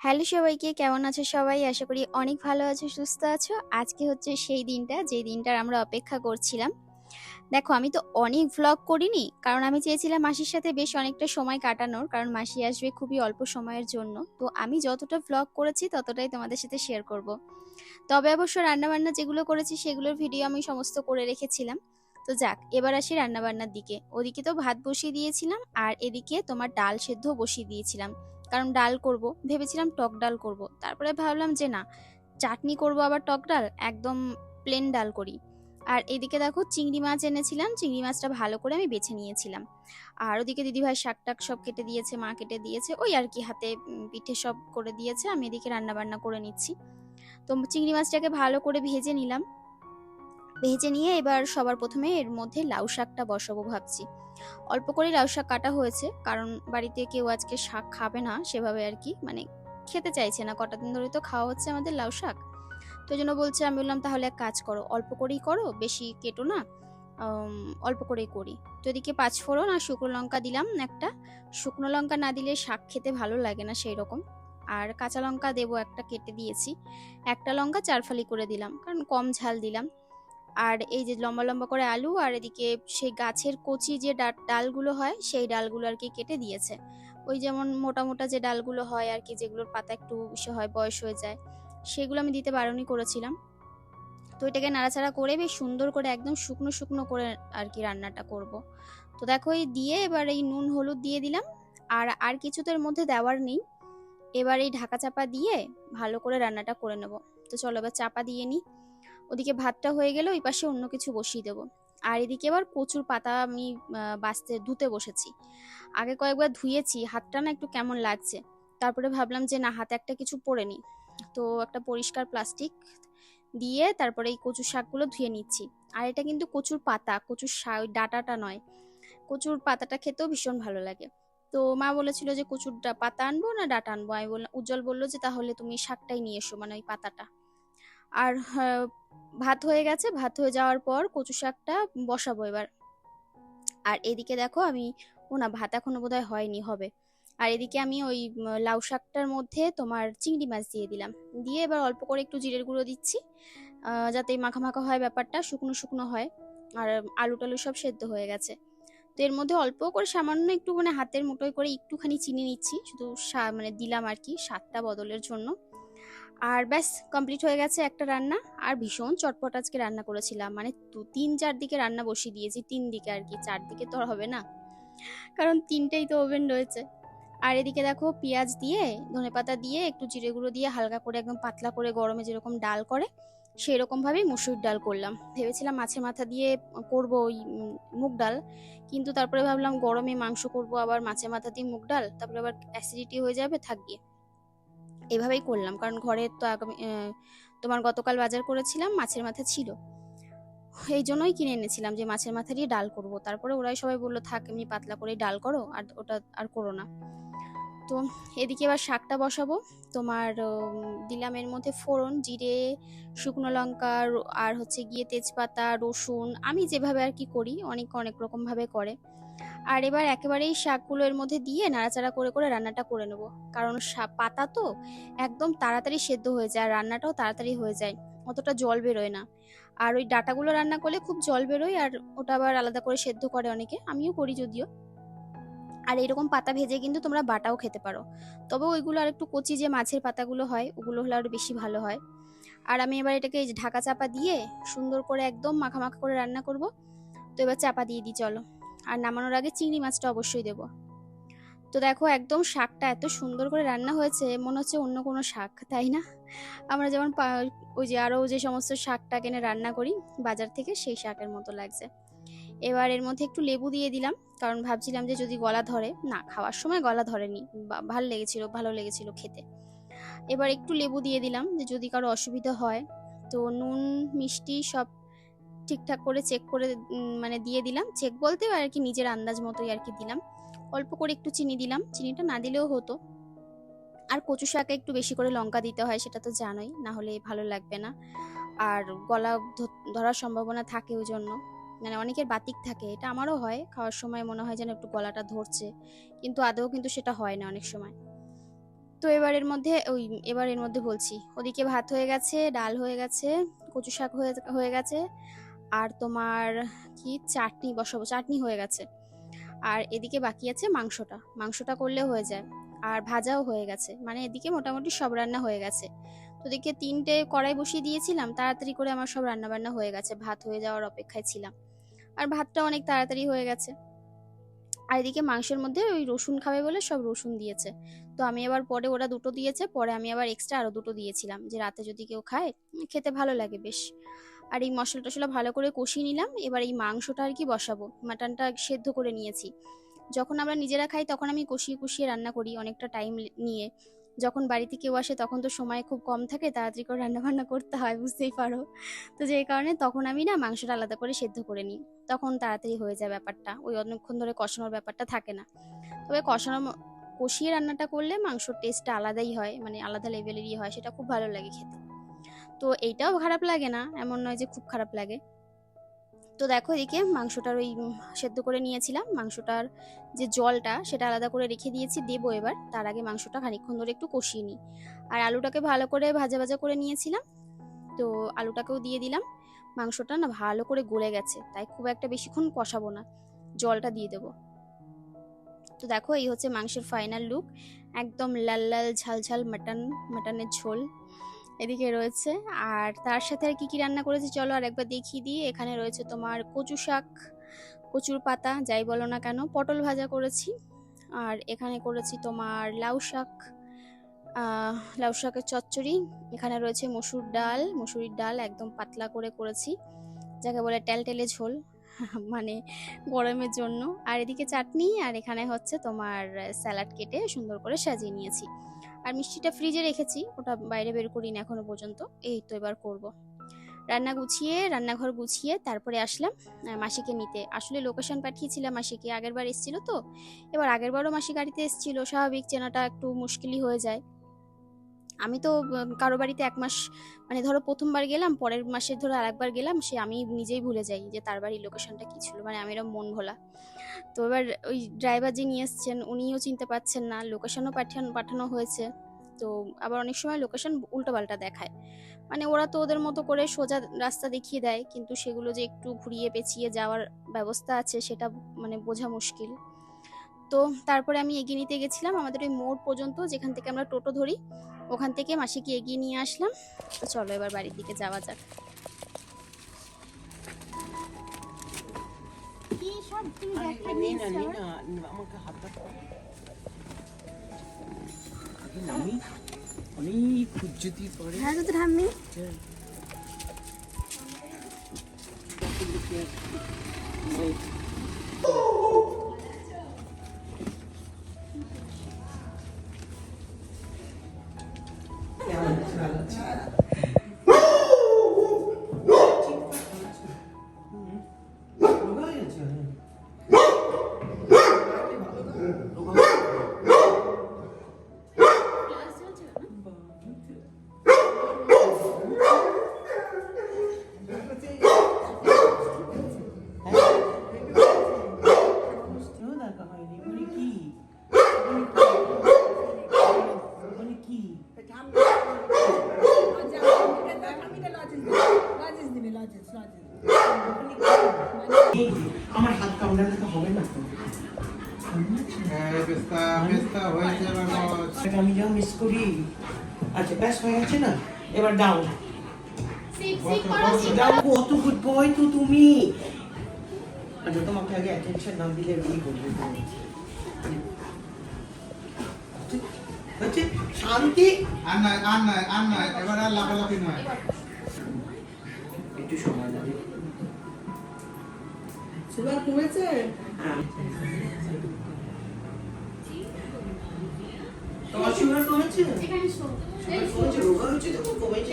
Hello সবাইকে, কেমন আছো সবাই? আশা করি অনেক ভালো আছো, সুস্থ আছো। আজকে হচ্ছে সেই দিনটা, যে দিনটার আমরা অপেক্ষা করছিলাম। দেখো, আমি তো অনেক ভ্লগ করিনি, কারণ আমি চেয়েছিলাম মাসির সাথে বেশ অনেকটা সময় কাটানোর, কারণ মাসি আসবে খুবই অল্প সময়ের জন্য। তো আমি যতটা ভ্লগ করেছি, ততটাই তোমাদের সাথে শেয়ার করব। তবে অবশ্য রান্নাবান্না যেগুলো করেছি, সেগুলোর ভিডিও আমি সমস্ত করে রেখেছিলাম। তো যাক, এবার আসি রান্নাবান্নার দিকে। ওদিকে তো ভাত বসিয়ে দিয়েছিলাম, আর এদিকে তোমার ডাল সেদ্ধ বসিয়ে দিয়েছিলাম। কারণ ডাল করব। ভেবেছিলাম টক ডাল করব। তারপরে ভাবলাম যে না, চাটনি করব আবার টক ডাল, একদম প্লেন ডাল করি। আর এদিকে দেখো চিংড়ি মাছ এনেছিলাম, চিংড়ি মাছটা ভালো করে আমি বেছে নিয়েছিলাম। আর ওদিকে দিদিভাই শাক টাক সব কেটে দিয়েছে, মা কেটে দিয়েছে, ওই আর কি হাতে পিঠে সব করে দিয়েছে, আমি এদিকে রান্না বান্না করে নিচ্ছি। তো চিংড়ি মাছটাকে ভালো করে ভেজে নিলাম। ভেজে নিয়ে এবার সবার প্রথমে এর মধ্যে লাউ শাকটা বসাবো ভাবছি। অল্প করে লাউ শাক কাটা হয়েছে, কারণ বাড়িতে কেউ আজকে শাক খাবে না সেভাবে আর কি মানে খেতে চাইছে না। কটা দিন ধরে তো খাওয়া হচ্ছে আমাদের লাউ শাক। তো জন্য বলছে, আমি বললাম, তাহলে এক কাজ করো, অল্প করেই করো, বেশি কেটো না অল্প করেই করি। তো এদিকে পাঁচ ফোড়ন আর শুকনো লঙ্কা দিলাম একটা। শুকনো লঙ্কা না দিলে শাক খেতে ভালো লাগে না সেই রকম আর কাঁচা লঙ্কা দেবো একটা কেটে দিয়েছি। একটা লঙ্কা চারফালি করে দিলাম, কারণ কম ঝাল দিলাম। আর এই যে লম্বা লম্বা করে আলু আর এদিকে সেই গাছের কচি যে ডালগুলো হয়, সেই ডালগুলো আর কি কেটে দিয়েছে। ওই যেমন মোটা মোটা যে ডালগুলো হয় আর কি, যেগুলোর পাতা একটু সে হয়, বয়স হয়ে যায়, সেগুলো আমি দিতে বারণই করেছিলাম। তো এটাকে নাড়াচাড়া করে বেশ সুন্দর করে একদম শুকনো শুকনো করে আর কি রান্নাটা করব। তো দেখো, এই দিয়ে এবার এই নুন হলুদ দিয়ে দিলাম। আর আর কিছু তো এর মধ্যে দেওয়ার নেই। এবার এই ঢাকা চাপা দিয়ে ভালো করে রান্নাটা করে নেব। তো চলো এবার চাপা দিয়ে নিই। ওদিকে ভাতটা হয়ে গেলে ওই পাশে অন্য কিছু বসিয়ে দেবো। আর এদিকে আবার প্রচুর পাতা আমি বাঁচতে, ধুতে বসেছি। আগে কয়েকবার ধুয়েছি, হাতটা না একটু কেমন লাগছে। তারপরে ভাবলাম যে না, হাতে একটা কিছু পরে নিই। তো একটা পরিষ্কার প্লাস্টিক দিয়ে তারপরে এই কচুর শাকগুলো ধুয়ে নিচ্ছি। আর এটা কিন্তু কচুর পাতা, কচুর শাক ডাটাটা নয়। কচুর পাতাটা খেতেও ভীষণ ভালো লাগে। তো মা বলেছিল যে কচুর পাতা আনব না ডাটা আনব? আমি বললাম, উজ্জ্বল বলল যে তাহলে তুমি শাকটাই নিয়ে এসো মানে ওই পাতাটা। আর ভাত হয়ে গেছে। ভাত হয়ে যাওয়ার পর কচু শাকটা বসাবো এবার। আর এদিকে দেখো আমি, ও না, ভাত এখনও বোধহয় হয়নি, হবে। আর এদিকে আমি ওই লাউ শাকটার মধ্যে তোমার চিংড়ি মাছ দিয়ে দিলাম। দিয়ে এবার অল্প করে একটু জিরের গুঁড়ো দিচ্ছি যাতে মাখা মাখা হয় ব্যাপারটা, শুকনো শুকনো হয়। আর আলু টালু সব সেদ্ধ হয়ে গেছে। তো এর মধ্যে অল্প করে সামান্য একটু মানে হাতের মুঠোয় করে একটুখানি চিনি নিচ্ছি। শুধু মানে দিলাম আর কি, স্বাদটা বদলের জন্য। আর ব্যাস কমপ্লিট হয়ে গেছে একটা রান্না। আর ভীষণ চটপট আজকে রান্না করেছিলাম। মানে তিন, চার দিকে রান্না বসিয়ে দিয়েছি, তিন দিকে আর কি চারদিকে তো হবে না। কারণ তিনটেই তো ওভেন রয়েছে। আর এদিকে দেখো, পেঁয়াজ দিয়ে, ধনে পাতা দিয়ে, একটু জিরে গুঁড়ো দিয়ে হালকা করে একদম পাতলা করে গরমে যেরকম ডাল করে সেই রকমভাবেই মুসুর ডাল করলাম। ভেবেছিলাম মাছের মাথা দিয়ে করব ওই মুগ ডাল। কিন্তু তারপরে ভাবলাম গরমে মাংস করব, আবার মাছের মাথা দিয়ে মুগ ডাল। তারপরে আবার অ্যাসিডিটি হয়ে যাবে, থাক গিয়ে। এভাবেই করলাম। কারণ ঘরে তো আগামী তোমার গতকাল বাজার করেছিলাম, মাছের মাথা ছিল। এই জন্যই কিনে এনেছিলাম যে মাছের মাথা দিয়ে ডাল করব। তারপরে ওরাই সবাই বলল, থাক, এমনি পাতলা করে ডাল করো, আর ওটা আর করো না। তো এদিকে এবার শাকটা বসাবো। তোমার দিলাম এর মধ্যে ফোড়ন, জিরে, শুকনো লঙ্কা, আর হচ্ছে গিয়ে তেজপাতা, রসুন, আমি যেভাবে আর কি করি, অনেক অনেক রকমভাবে করে। আর এবার একেবারেই শাকগুলো এর মধ্যে দিয়ে নাড়াচাড়া করে করে রান্নাটা করে নেব। কারণ পাতা তো একদম তাড়াতাড়ি সেদ্ধ হয়ে যায়, আর রান্নাটাও তাড়াতাড়ি হয়ে যায়, অতটা জল বেরোয় না। আর ওই ডাটাগুলো রান্না করলে খুব জল বেরোয়, আর ওটা আবার আলাদা করে সেদ্ধ করে অনেকে, আমিও করি যদিও। আর এরকম পাতা ভেজে কিন্তু তোমরা বাটাও খেতে পারো। তবে ওইগুলো আর একটু কচি যে মাছের পাতাগুলো হয়, ওগুলো হলে আরও বেশি ভালো হয়। আর আমি এবার এটাকে ঢাকা চাপা দিয়ে সুন্দর করে একদম মাখা মাখা করে রান্না করব। তো এবার চাপা দিয়ে দিই, চলো। আর নামানোর আগে চিংড়ি মাছটা অবশ্যই দেবো। তো দেখো একদম শাকটা এত সুন্দর করে রান্না হয়েছে, মনে হচ্ছে অন্য কোনো শাক, তাই না? আমরা যেমন ওই যে আরও যে সমস্ত শাকটা কেনে রান্না করি, বাজার থেকে সেই শাকের মতো লাগছে। এবার এর মধ্যে একটু লেবু দিয়ে দিলাম, কারণ ভাবছিলাম যে যদি গলা ধরে, না, খাওয়ার সময় গলা ধরেনি, বা ভালো লেগেছিল ভালো লেগেছিল খেতে। এবার একটু লেবু দিয়ে দিলাম, যে যদি কারও অসুবিধা হয়, তো নুন, মিষ্টি সব ঠিকঠাক করে চেক করে মানে দিয়ে দিলাম। চেক বলতে আর কি নিজের আন্দাজ মতোই আর কি দিলাম। অল্প করে একটু চিনি দিলাম। চিনিটা না দিলেও হতো। আর কচু শাকে একটু বেশি করে লঙ্কা দিতে হয়, সেটা তো জানোই, না হলে ভালো লাগবে না। আর গলা ধরার সম্ভাবনা থাকে ওই জন্য। মানে অনেকের বাতিক থাকে, এটা আমারও হয়। খাওয়ার সময় মনে হয় যেন একটু গলাটা ধরছে। কিন্তু আদৌ কিন্তু সেটা হয় না অনেক সময়। তো এবার এর মধ্যে, ওই এবার এর মধ্যে বলছি, ওদিকে ভাত হয়ে গেছে, ডাল হয়ে গেছে, কচু শাক হয়ে গেছে। আর তোমার কি চাটনি বসাবো? চাটনি হয়ে গেছে। আর এদিকে বাকি আছে মাংসটা। মাংসটা করলে হয়ে যায়। আর ভাজাও হয়ে গেছে। মানে এদিকে মোটামুটি সব রান্না হয়ে গেছে। তো ওদিকে তিনটে কড়াই বসিয়ে দিয়েছিলাম। তাড়াতাড়ি করে আমার সব রান্না বান্না হয়ে গেছে। ভাত হয়ে যাওয়ার অপেক্ষায় ছিলাম। আর ভাতটা অনেক তাড়াতাড়ি হয়ে গেছে। আর এদিকে মাংসের মধ্যে ওই রসুন খাবে বলে সব রসুন দিয়েছে। তো আমি আবার পরে ওরা দুটো দিয়েছে। পরে আমি আবার এক্সট্রা আরও দুটো দিয়েছিলাম। যে রাতে যদি কেউ খায়, খেতে ভালো লাগে বেশ। আর এই মশলা টশলা ভালো করে কষিয়ে নিলাম। এবার এই মাংসটা আর কি বসাবো। মাটনটা সেদ্ধ করে নিয়েছি। যখন আমরা নিজেরা খাই তখন আমি কষিয়ে কষিয়ে রান্না করি অনেকটা টাইম নিয়ে। যখন বাড়িতে কেউ আসে তখন তো সময় খুব কম থাকে, তাড়াতাড়ি করে রান্না বান্না করতে হয়, বুঝতেই পারো। তো যে কারণে তখন আমি না মাংসটা আলাদা করে সেদ্ধ করে নিই। তখন তাড়াতাড়ি হয়ে যায় ব্যাপারটা। ওই অনেকক্ষণ ধরে কষানোর ব্যাপারটা থাকে না। তবে কষানো কষিয়ে রান্নাটা করলে মাংসর টেস্টটা আলাদাই হয় মানে আলাদা লেভেলেরই হয়, সেটা খুব ভালো লাগে খেতে। তো এইটাও খারাপ লাগে না, এমন নয় যে খুব খারাপ লাগে। তো দেখো এদিকে মাংসটার ওই সেদ্ধ করে নিয়েছিলাম। মাংসটার যে জলটা সেটা আলাদা করে রেখে দিয়েছি, দেবো এবার। তার আগে মাংসটা খানিকক্ষণ ধরে একটু কষিয়ে নিই। আর আলুটাকে ভালো করে ভাজা ভাজা করে নিয়েছিলাম। তো আলুটাকেও দিয়ে দিলাম। মাংসটা না ভালো করে গলে গেছে, তাই খুব একটা বেশিক্ষণ কষাবো না। জলটা দিয়ে দেবো। তো দেখো এই হচ্ছে মাংসের ফাইনাল লুক একদম লাল লাল ঝাল ঝাল মাটন মাটনের ঝোল। এদিকে রয়েছে। আর তার সাথে আর কি কি রান্না করেছি চলো আর একবার দেখিয়ে দিই। এখানে রয়েছে তোমার কচু শাক, কচুর পাতা, যাই বলো না কেন, পটল ভাজা করেছি। আর এখানে করেছি তোমার লাউ শাক লাউ শাকের চচ্চড়ি। এখানে রয়েছে মসুর ডাল, মসুরির ডাল একদম পাতলা করে করেছি। যাকে বলে টেলটেলে ঝোল মানে গরমের জন্য। আর এদিকে চাটনি, আর এখানে হচ্ছে তোমার স্যালাড কেটে সুন্দর করে সাজিয়ে নিয়েছি। আর মিষ্টিটা ফ্রিজে রেখেছি, ওটা বাইরে বের করিনি এখনও পর্যন্ত, এই তো এবার করব। রান্না গুছিয়ে, রান্নাঘর গুছিয়ে তারপরে আসলাম মাসিকে নিতে। আসলে লোকেশন পাঠিয়েছিলাম মাসিকে আগেরবার এসেছিল তো, এবার আগেরবারও মাসি গাড়িতে এসেছিল, স্বাভাবিক চেনাটা একটু মুশকিলই হয়ে যায়। আমি তো কারও বাড়িতে এক মাস মানে ধরো প্রথমবার গেলাম, পরের মাসে ধরো আরেকবার গেলাম, সে আমি নিজেই ভুলে যাই যে তার বাড়ির লোকেশনটা কি ছিল মানে আমি এরকম মন ভোলা। তো এবার ওই ড্রাইভার যে নিয়ে এসছেন, উনিও চিনতে পারছেন না লোকেশনও পাঠানো পাঠানো হয়েছে। তো আবার অনেক সময় লোকেশন উল্টোপাল্টা দেখায়। মানে ওরা তো ওদের মতো করে সোজা রাস্তা দেখিয়ে দেয়, কিন্তু সেগুলো যে একটু ঘুরিয়ে পেঁচিয়ে যাওয়ার ব্যবস্থা আছে, সেটা মানে বোঝা মুশকিল। তো তারপরে আমি এগিয়ে নিতে গেছিলাম, আমাদের ওই মোড় পর্যন্ত, যেখান থেকে আমরা টোটো ধরি। ওখান থেকে মাসিকে এগিয়ে নিয়ে আসলাম। তো চলো এবার বাড়ির দিকে যাওয়া যাক। অনেক খুঁজতি হ্যাঁ তো ঠাম্মি। personality. আমার হাত কামড়ালে তো হবে না হ্যাঁ, আমি যা মিস করি আচ্ছা ব্যাস হয়ে গেছে না এবার কত গুড বয় তো তুমি আচ্ছা তোমাকে আগে অ্যাটেনশন না দিলে করবে শান্তি আর নয় আর নয় আর নয় এবার আর লাফালাফি নয় একটু সময় লাগে। সুগার কমেছে? হ্যাঁ। তোমার সুগার কমেছে? রোগা হচ্ছে তো কমেছে।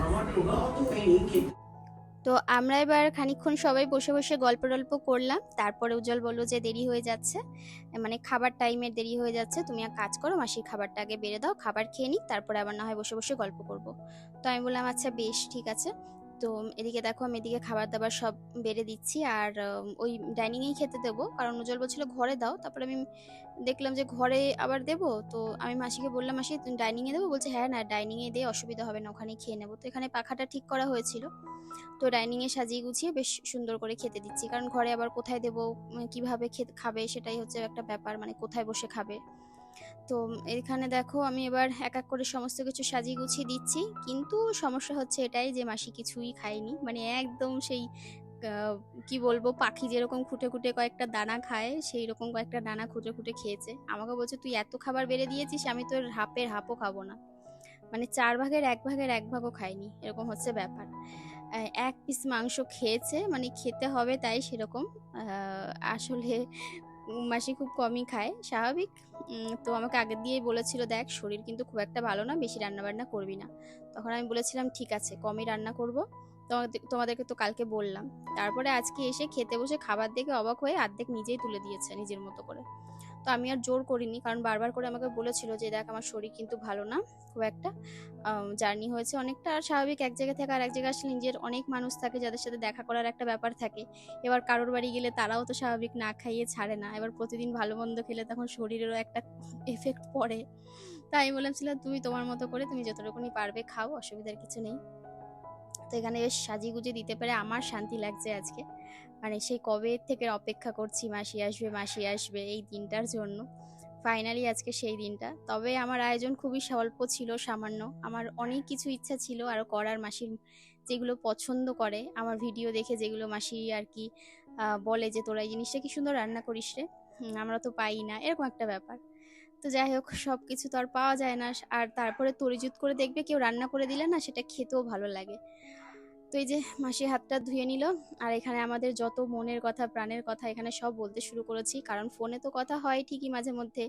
আমার রোগা অত হয়নি কিন্তু তো আমরা এবার খানিক্ষণ সবাই বসে বসে গল্প টল্প করলাম। তারপরে উজ্জ্বল বলল যে দেরি হয়ে যাচ্ছে। মানে খাবার টাইমের দেরি হয়ে যাচ্ছে। তুমি এক কাজ করো, মাসির খাবারটা আগে বেড়ে দাও, খাবার খেয়ে নিক, তারপরে আবার না হয় বসে বসে গল্প করব। তো আমি বললাম আচ্ছা বেশ, ঠিক আছে। তো এদিকে দেখো আমি এদিকে খাবার দাবার সব বেড়ে দিচ্ছি। আর ওই ডাইনিংয়েই খেতে দেবো। কারণ উজ্জ্বল বলছিল ঘরে দাও। তারপরে আমি দেখলাম যে ঘরে আবার দেবো। তো আমি মাসিকে বললাম, মাসি, তুমি ডাইনিংয়ে দেবো? বলছে হ্যাঁ না ডাইনিংয়ে দিয়ে অসুবিধা হবে না, ওখানেই খেয়ে নেব। তো এখানে পাখাটা ঠিক করা হয়েছিল। তো ডাইনিংয়ে সাজিয়ে গুছিয়ে বেশ সুন্দর করে খেতে দিচ্ছি। কারণ ঘরে আবার কোথায় দেবো কীভাবে খেতে, খাবে সেটাই হচ্ছে একটা ব্যাপার। মানে কোথায় বসে খাবে? তো এখানে দেখো আমি এবার এক এক করে সমস্ত কিছু সাজিয়ে গুছিয়ে দিচ্ছি। কিন্তু সমস্যা হচ্ছে এটাই যে মাসি কিছুই খায়নি। মানে একদম সেই কি বলব, পাখি যেরকম খুঁটে খুঁটে কয়েকটা দানা খায় সেই রকম কয়েকটা দানা খুঁটে খুঁটে খেয়েছে। আমাকে বলছে, তুই এত খাবার বেড়ে দিয়েছিস, আমি তোর হাফের হাফও খাব না। মানে চার ভাগের এক ভাগের এক ভাগও খায়নি। এরকম হচ্ছে ব্যাপার। এক পিস মাংস খেয়েছে মানে খেতে হবে তাই সেরকম। আসলে মাসি খুব কমই খায়, স্বাভাবিক। তো আমাকে আগে দিয়েই বলেছিল, দেখ, শরীর কিন্তু খুব একটা ভালো না, বেশি রান্না বান্না করবি না। তখন আমি বলেছিলাম, ঠিক আছে, কমই রান্না করব। তোমাদের, তোমাদেরকে তো কালকে বললাম। তারপরে আজকে এসে খেতে বসে খাবার দেখে অবাক হয়ে অর্ধেক নিজেই তুলে দিয়েছে, নিজের মতো করে। তো আমি আর জোর করিনি। কারণ বারবার করে আমাকে বলেছিল যে, দেখ, আমার শরীর কিন্তু ভালো না, খুব একটা। জার্নি হয়েছে অনেকটা আর স্বাভাবিক। এক জায়গা থেকে আর এক জায়গায় আসলে নিজের অনেক মানুষ থাকে যাদের সাথে দেখা করার একটা ব্যাপার থাকে। এবার কারোর বাড়ি গেলে তারাও তো স্বাভাবিক না খাইয়ে ছাড়ে না। এবার প্রতিদিন ভালো মন্দ খেলে তখন শরীরেরও একটা এফেক্ট পড়ে। তাই আমি বলেছিলাম তুমি তোমার মতো করে তুমি যতটুকুনি পারবে খাও, অসুবিধার কিছু নেই। তো এখানে বেশ সাজিয়ে গুজিয়ে দিতে পেরে আমার শান্তি লাগছে আজকে। মানে সেই কবে থেকে অপেক্ষা করছি, মাসি আসবে মাসি আসবে, এই দিনটার জন্য। ফাইনালি আজকে সেই দিনটা। তবে আমার আয়োজন খুবই স্বল্প ছিল, সামান্য। আমার অনেক কিছু ইচ্ছা ছিল আরও করার। মাসির যেগুলো পছন্দ করে, আমার ভিডিও দেখে যেগুলো মাসি আর কি বলে যে তোরা এই জিনিসটা কি সুন্দর রান্না করিস রে? আমরা তো পাই না, এরকম একটা ব্যাপার। তো যাই হোক সব কিছু তো আর পাওয়া যায় না। আর তারপরে তরিজুত করে দেখবে কেউ রান্না করে দিলে না, সেটা খেতেও ভালো লাগে। তো এই যে মাসি হাতটা ধুয়ে নিল, আর এখানে আমাদের যত মনের কথা, প্রাণের কথা এখানে সব বলতে শুরু করেছি। কারণ ফোনে তো কথা হয় ঠিকই মাঝে মধ্যে,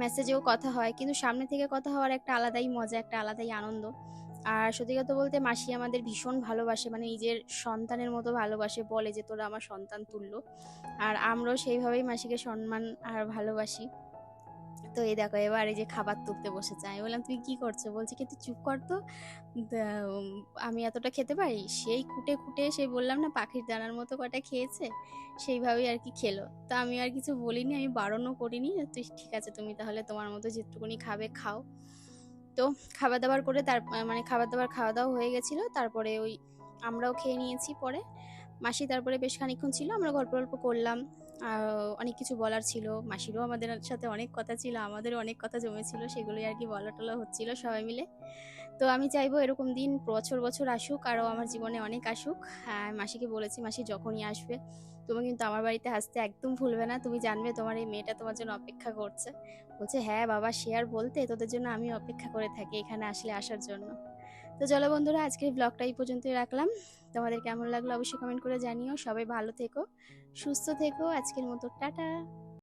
মেসেজেও কথা হয়, কিন্তু সামনে থেকে কথা হওয়ার একটা আলাদাই মজা, একটা আলাদাই আনন্দ। আর সত্যি কথা বলতে মাসি আমাদের ভীষণ ভালোবাসে মানে নিজের সন্তানের মতো ভালোবাসে, বলে যে তোরা আমার সন্তান তুল্য। আর আমরাও সেইভাবেই মাসিকে সম্মান আর ভালোবাসি। তো এই দেখো, এবার এই যে খাবার তুলতে বসেছে। আমি বললাম, তুমি কি করছ? বলছে কি তুই চুপ কর তো। আমি এতটা খেতে পারি? সেই খুঁটে খুঁটে সেই বললাম, না, পাখির দানার মতো কটা খেয়েছে? সেইভাবেই আর কি খেলো। তো আমি আর কিছু বলিনি, আমি বারণও করিনি। তুই ঠিক আছে, তুমি তাহলে তোমার মতো যেটুকুনি খাবে, খাও। তো খাবার দাবার করে তার মানে খাবার দাবার খাওয়া দাওয়া হয়ে গেছিল। তারপরে ওই আমরাও খেয়ে নিয়েছি পরে। মাসি তারপরে বেশ খানিক্ষণ ছিল, আমরা গল্প গল্প করলাম। আর অনেক কিছু বলার ছিল। মাসিরও আমাদের সাথে অনেক কথা ছিল, আমাদেরও অনেক কথা জমেছিল, সেগুলোই আর কি বলা টলা হচ্ছিল সবাই মিলে। তো আমি চাইব এরকম দিন বছর বছর আসুক, আরও আমার জীবনে অনেক আসুক। হ্যাঁ মাসিকে বলেছি, মাসি যখনই আসবে, তুমি কিন্তু আমার বাড়িতে আসতে একদম ভুলবে না। তুমি জানবে তোমার এই মেয়েটা তোমার জন্য অপেক্ষা করছে। বলছে হ্যাঁ বাবা, সে আর বলতে, তোদের জন্য আমি অপেক্ষা করে থাকি এখানে আসলে আসার জন্য। তো চলো বন্ধুরা, আজকের ব্লগটা এই পর্যন্তই রাখলাম। তোমাদের কেমন লাগল অবশ্যই কমেন্ট করে জানিও। সবাই ভালো থেকো, সুস্থ থেকো। আজকের মতো টাটা।